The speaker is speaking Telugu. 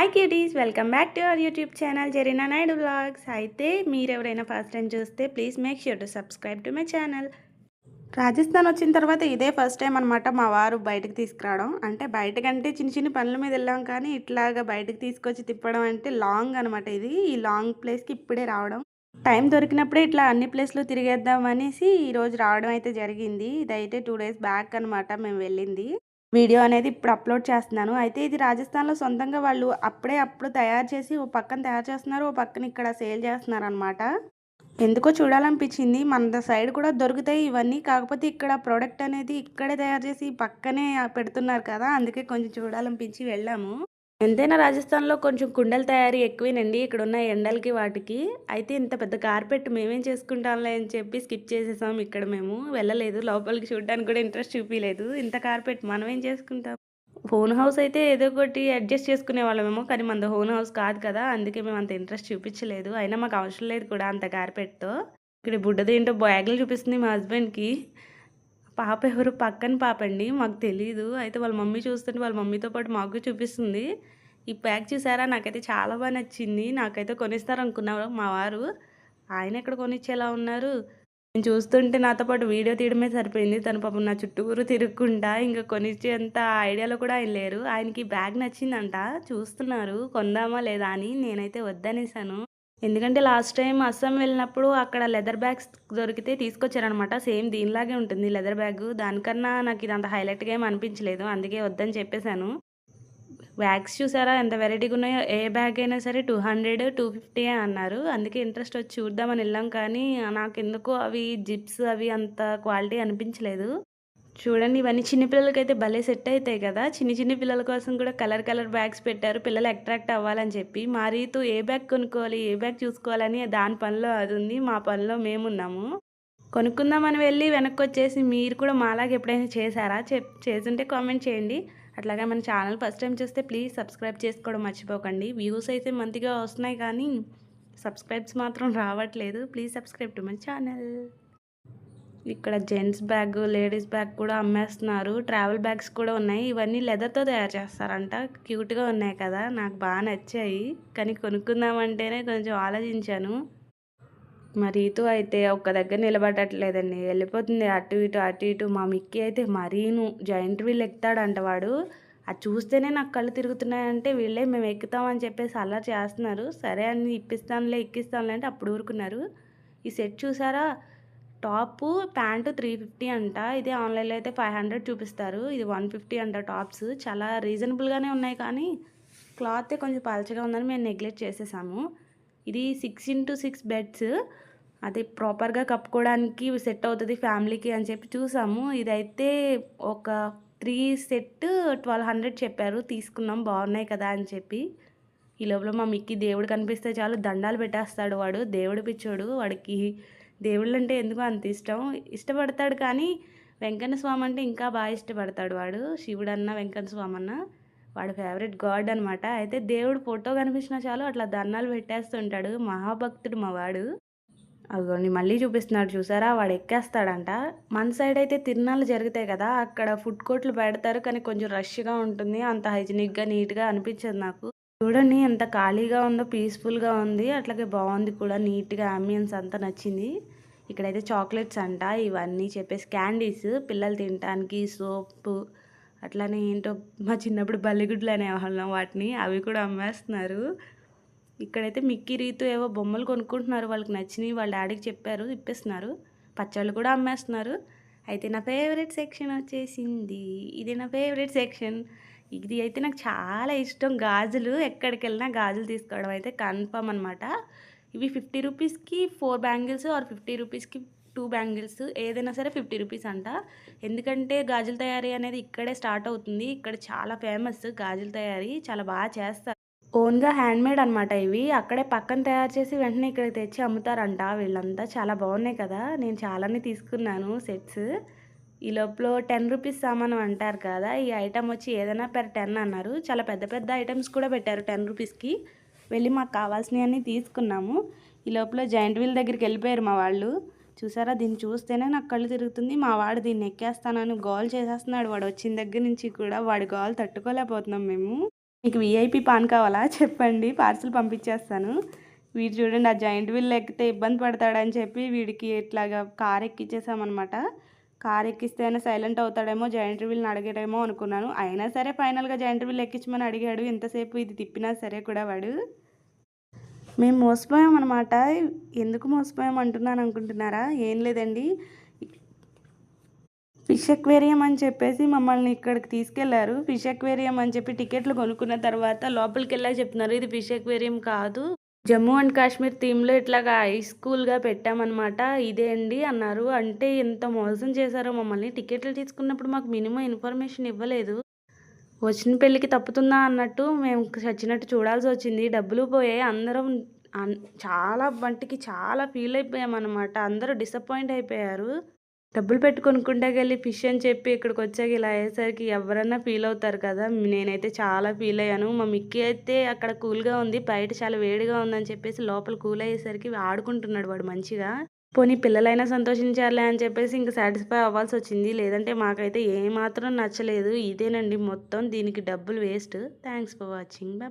Hi cuties welcome back to our YouTube channel Zareena Naidu blogs అయితే మీరు ఎవరైనా ఫస్ట్ టైం చూస్తే please make sure to subscribe to my channel Rajasthan వచ్చిన తర్వాత ఇదే ఫస్ట్ టైం అనమాట మా వారు బయటకు తీసుకురావడం. అంటే బయటకంటే చిన్న చిన్న పనుల మీద వెళ్ళాం కానీ ఇట్లాగా బయటకు తీసుకొచ్చి తిప్పడం అంటే లాంగ్ అనమాట ఇది. ఈ లాంగ్ ప్లేస్కి ఇప్పుడే రావడం. టైం దొరికినప్పుడే ఇట్లా అన్ని ప్లేస్లు తిరిగేద్దాం అనేసి ఈరోజు రావడం అయితే జరిగింది. ఇదైతే టూ డేస్ బ్యాక్ అనమాట మేము వెళ్ళింది. వీడియో అనేది ఇప్పుడు అప్లోడ్ చేస్తున్నాను. అయితే ఇది రాజస్థాన్లో సొంతంగా వాళ్ళు అప్పుడే అప్పుడు తయారు చేసి ఓ పక్కన తయారు చేస్తున్నారు ఓ పక్కన ఇక్కడ సేల్ చేస్తున్నారు అనమాట ఎందుకో చూడాలనిపించింది. మన సైడ్ కూడా దొరుకుతాయి ఇవన్నీ. కాకపోతే ఇక్కడ ప్రోడక్ట్ అనేది ఇక్కడే తయారు చేసి పక్కనే పెడుతున్నారు కదా. అందుకే కొంచెం చూడాలనిపించి వెళ్ళాము. ఎంతైనా రాజస్థాన్లో కొంచెం కుండల తయారీ ఎక్కువేనండి. ఇక్కడ ఉన్న ఎండలకి వాటికి. అయితే ఇంత పెద్ద కార్పెట్ మేమేం చేసుకుంటాంలే అని చెప్పి స్కిప్ చేసేసాం ఇక్కడ మేము. వెళ్ళలేదు. లోపలికి చూడడానికి కూడా ఇంట్రెస్ట్ చూపించలేదు ఇంత కార్పెట్ మనం ఏం చేసుకుంటాం? హోన్ హౌస్ అయితే ఏదో ఒకటి అడ్జస్ట్ చేసుకునే వాళ్ళమేమో కానీ మన హోన్ హౌస్ కాదు కదా. అందుకే మేము అంత ఇంట్రెస్ట్ చూపించలేదు. అయినా మాకు అవసరం లేదు కూడా అంత కార్పెట్తో. ఇక్కడ బుడ్డది ఏంటో బ్యాగులు చూపిస్తుంది మా హస్బెండ్కి. పాప ఎవరు పక్కన పాప అండి మాకు తెలీదు. అయితే వాళ్ళ మమ్మీ చూస్తుంటే వాళ్ళ మమ్మీతో పాటు మాకు చూపిస్తుంది. ఈ ప్యాక్ చూసారా? నాకైతే చాలా బాగా నచ్చింది. నాకైతే కొనిస్తారు అనుకున్నారు మా వారు. ఆయన ఎక్కడ కొనిచ్చేలా ఉన్నారు? నేను చూస్తుంటే నాతో పాటు వీడియో తీయడమే సరిపోయింది. తన పాపం నా చుట్టూరు తిరుక్కుంటా ఇంకా కొనిచ్చేంత ఐడియాలో కూడా ఆయన లేరు. ఆయనకి బ్యాగ్ నచ్చిందంట. చూస్తున్నారు. కొందామా లేదా అని నేనైతే వద్దనేసాను. ఎందుకంటే లాస్ట్ టైం అస్సాం వెళ్ళినప్పుడు అక్కడ లెదర్ బ్యాగ్స్ దొరికితే తీసుకొచ్చారనమాట సేమ్ దీనిలాగే ఉంటుంది లెదర్ బ్యాగ్. దానికన్నా నాకు ఇది అంత హైలైట్గా ఏం అనిపించలేదు. అందుకే వద్దని చెప్పేశాను. బ్యాగ్స్ చూసారా? ఎంత వెరైటీగా ఉన్నాయో. ఏ బ్యాగ్ అయినా సరే టూ హండ్రెడ్ టూ ఫిఫ్టీ అన్నారు. అందుకే ఇంట్రెస్ట్ వచ్చి చూద్దామని వెళ్ళాం కానీ నాకు ఎందుకో అవి జిప్స్ అవి అంత క్వాలిటీ అనిపించలేదు. చూడండి ఇవన్నీ చిన్నపిల్లలకైతే భలే సెట్ అవుతాయి కదా. చిన్న చిన్న పిల్లల కోసం కూడా కలర్ కలర్ బ్యాగ్స్ పెట్టారు. పిల్లలు అట్రాక్ట్ అవ్వాలని చెప్పి. మా రీతు ఏ బ్యాగ్ కొనుక్కోవాలి ఏ బ్యాగ్ చూసుకోవాలని దాని పనిలో అది ఉంది మా పనిలో మేమున్నాము కొనుక్కుందామని వెళ్ళి వెనక్కి వచ్చేసి మీరు కూడా మాలాగా ఎప్పుడైనా చేశారా? చెప్ చేసుంటే కామెంట్ చేయండి. అట్లాగే మన ఛానల్ ఫస్ట్ టైం చూస్తే ప్లీజ్ సబ్స్క్రైబ్ చేసుకోవడం మర్చిపోకండి. వ్యూస్ అయితే మంచిగా వస్తున్నాయి కానీ సబ్స్క్రైబ్స్ మాత్రం రావట్లేదు. Please subscribe to my channel. ఇక్కడ జెంట్స్ బ్యాగ్ లేడీస్ బ్యాగ్ కూడా అమ్మేస్తున్నారు. ట్రావెల్ బ్యాగ్స్ కూడా ఉన్నాయి. ఇవన్నీ లెదర్తో తయారు చేస్తారంట. క్యూట్గా ఉన్నాయి కదా. నాకు బాగా నచ్చాయి. కానీ కొనుక్కుందామంటేనే కొంచెం ఆలోచించాను. మరి అయితే ఒక్క దగ్గర నిలబడట్లేదండి. వెళ్ళిపోతుంది అటు ఇటు అటు ఇటు. మా మిక్కి అయితే మరీను. జాయింట్ వీల్ ఎక్కుతాడంట వాడు. అది చూస్తేనే నాకు కళ్ళు తిరుగుతున్నాయంటే వీళ్ళే మేము ఎక్కుతామని చెప్పేసి అలా చేస్తున్నారు. సరే అని ఇప్పిస్తానులే ఎక్కిస్తానులే అంటే అప్పుడు ఊరుకున్నారు. ఈ సెట్ చూసారా? టాప్ ప్యాంటు త్రీ ఫిఫ్టీ అంట. ఇది ఆన్లైన్లో అయితే ఫైవ్ హండ్రెడ్ చూపిస్తారు. ఇది వన్ ఫిఫ్టీ అంట టాప్స్. చాలా రీజనబుల్గానే ఉన్నాయి కానీ క్లాత్ కొంచెం పలచగా ఉందని మేము నెగ్లెక్ట్ చేసేసాము. ఇది సిక్స్ ఇంటూ సిక్స్ బెడ్స్. అది ప్రాపర్గా కప్పుకోవడానికి సెట్ అవుతుంది ఫ్యామిలీకి అని చెప్పి చూసాము. ఇదైతే ఒక త్రీ సెట్ ట్వెల్వ్ హండ్రెడ్ చెప్పారు. తీసుకున్నాం బాగున్నాయి కదా అని చెప్పి. ఈ లోపల మా మిక్కి దేవుడు కనిపిస్తే చాలు. దండాలు పెట్టేస్తాడు వాడు. దేవుడు పిచ్చోడు. వాడికి దేవుళ్ళు అంటే ఎందుకు అంత ఇష్టం. ఇష్టపడతాడు కానీ వెంకన్న స్వామి అంటే ఇంకా బాగా ఇష్టపడతాడు వాడు. శివుడు అన్న వెంకన్న స్వామి అన్న వాడు ఫేవరెట్ గాడ్ అనమాట అయితే దేవుడు ఫోటో కనిపించినా చాలు అట్లా దండాలు పెట్టేస్తుంటాడు. మహాభక్తుడు మా వాడు. అదిగోండి మళ్ళీ చూపిస్తున్నాడు చూసారా? వాడు ఎక్కేస్తాడంట. మన సైడ్ అయితే తిరునాళ్ళు జరుగుతాయి కదా అక్కడ ఫుడ్ కోర్ట్లు పెడతారు కానీ కొంచెం రష్గా ఉంటుంది. అంత హైజీనిక్గా నీట్గా అనిపించదు నాకు. చూడండి ఎంత ఖాళీగా ఉందో పీస్ఫుల్గా ఉంది. అట్లాగే బాగుంది కూడా నీట్గా అంబియన్స్ అంతా నచ్చింది. ఇక్కడైతే చాక్లెట్స్ అంట ఇవన్నీ చెప్పేసి క్యాండీస్ పిల్లలు తినడానికి సోప్ అట్లానే ఏంటో మా చిన్నప్పుడు బల్లిగుడ్లు అనేవాళ్ళం వాటిని అవి కూడా అమ్మేస్తున్నారు. ఇక్కడైతే మిక్కీ రీతు ఏవో బొమ్మలు కొనుక్కుంటున్నారు వాళ్ళకి నచ్చినవి వాళ్ళ డాడీకి చెప్పారు ఇప్పిస్తున్నారు. పచ్చళ్ళు కూడా అమ్మేస్తున్నారు. అయితే నా ఫేవరెట్ సెక్షన్ వచ్చేసింది. ఇది నా ఫేవరెట్ సెక్షన్ ఇది అయితే నాకు చాలా ఇష్టం. గాజులు ఎక్కడికి వెళ్ళినా గాజులు తీసుకోవడం అయితే కన్ఫర్మ్ అనమాట ఇవి ఫిఫ్టీ రూపీస్కి ఫోర్ బ్యాంగిల్స్ ఆర్ ఫిఫ్టీ రూపీస్కి టూ బ్యాంగిల్స్. ఏదైనా సరే ఫిఫ్టీ రూపీస్ అంట. ఎందుకంటే గాజుల తయారీ అనేది ఇక్కడే స్టార్ట్ అవుతుంది. ఇక్కడ చాలా ఫేమస్ గాజుల తయారీ. చాలా బాగా చేస్తారు. ఓన్గా హ్యాండ్మేడ్ అనమాట ఇవి. అక్కడే పక్కన తయారు చేసి వెంటనే ఇక్కడ తెచ్చి అమ్ముతారంట. వీళ్ళంతా చాలా బాగున్నాయి కదా. నేను చాలానే తీసుకున్నాను సెట్స్. ఈ లోపల టెన్ రూపీస్ సామాను అంటారు కదా ఈ ఐటమ్ వచ్చి ఏదైనా పెర్ టెన్ అన్నారు. చాలా పెద్ద పెద్ద ఐటమ్స్ కూడా పెట్టారు టెన్ రూపీస్కి. వెళ్ళి మాకు కావాల్సినవన్నీ తీసుకున్నాము. ఈ లోపల జాయింట్ వీల్ దగ్గరికి వెళ్ళిపోయారు మా వాళ్ళు. చూసారా దీన్ని చూస్తేనే నాకు కళ్ళు తిరుగుతుంది. మా వాడు దీన్ని ఎక్కేస్తానని గోల్ చేసేస్తున్నాడు. వాడు వచ్చిన దగ్గర నుంచి కూడా వాడి గోల్ తట్టుకోలేకపోతున్నాం మేము. మీకు వీఐపీ పాన్ కావాలా? చెప్పండి. పార్సిల్ పంపించేస్తాను. వీడు చూడండి ఆ జాయింట్ వీల్ ఎక్కితే ఇబ్బంది పడతాడని చెప్పి వీడికి ఇట్లాగా కార్ ఎక్కించేసామన్నమాట కార్ ఎక్కిస్తే అయినా సైలెంట్ అవుతాడేమో జాయింట్ వీల్ని అడిగాడేమో అనుకున్నాను. అయినా సరే ఫైనల్గా జాయింట్ వీల్ ఎక్కించమని అడిగాడు. ఎంతసేపు ఇది తిప్పినా సరే కూడా వాడు. మేము మోసపోయాం అనమాట ఎందుకు మోసపోయాం అంటున్నాను అనుకుంటున్నారా? ఏం లేదండి. ఫిష్ అక్వేరియం అని చెప్పేసి మమ్మల్ని ఇక్కడికి తీసుకెళ్ళారు. ఫిష్ ఎక్వేరియం అని చెప్పి టికెట్లు కొనుక్కున్న తర్వాత లోపలికి వెళ్ళా చెప్తున్నారు. ఇది ఫిష్ అక్వేరియం కాదు. జమ్మూ అండ్ కాశ్మీర్ థీమ్లో ఇట్లాగా హై స్కూల్గా పెట్టామన్నమాట. ఇదే అండి అన్నారు. అంటే ఎంత మోసం చేశారో మమ్మల్ని. టికెట్లు తీసుకున్నప్పుడు మాకు మినిమం ఇన్ఫర్మేషన్ ఇవ్వలేదు. వచ్చిన పెళ్ళికి తప్పుతుందా అన్నట్టు మేము చచ్చినట్టు చూడాల్సి వచ్చింది. డబ్బులు పోయాయి. అందరం అన్- చాలా వంటికి చాలా ఫీల్ అయిపోయామన్నమాట. అందరూ డిసప్పాయింట్ అయిపోయారు. డబ్బులు పెట్టి కొనుక్కుంటాకెళ్ళి ఫిష్ అని చెప్పి ఇక్కడికి వచ్చాక ఇలా అయ్యేసరికి ఎవరన్నా ఫీల్ అవుతారు కదా? నేనైతే చాలా ఫీల్ అయ్యాను. మా మిక్కీ అయితే అక్కడ కూల్గా ఉంది బయట చాలా వేడిగా ఉందని చెప్పేసి లోపల కూల్ అయ్యేసరికి ఆడుకుంటున్నాడు వాడు మంచిగా. పోనీ పిల్లలైనా సంతోషించాలే అని చెప్పేసి ఇంకా సాటిస్ఫై అవ్వాల్సి వచ్చింది. లేదంటే మాకైతే ఏమాత్రం నచ్చలేదు. ఇదేనండి మొత్తం. దీనికి డబ్బులు waste thanks for watching bye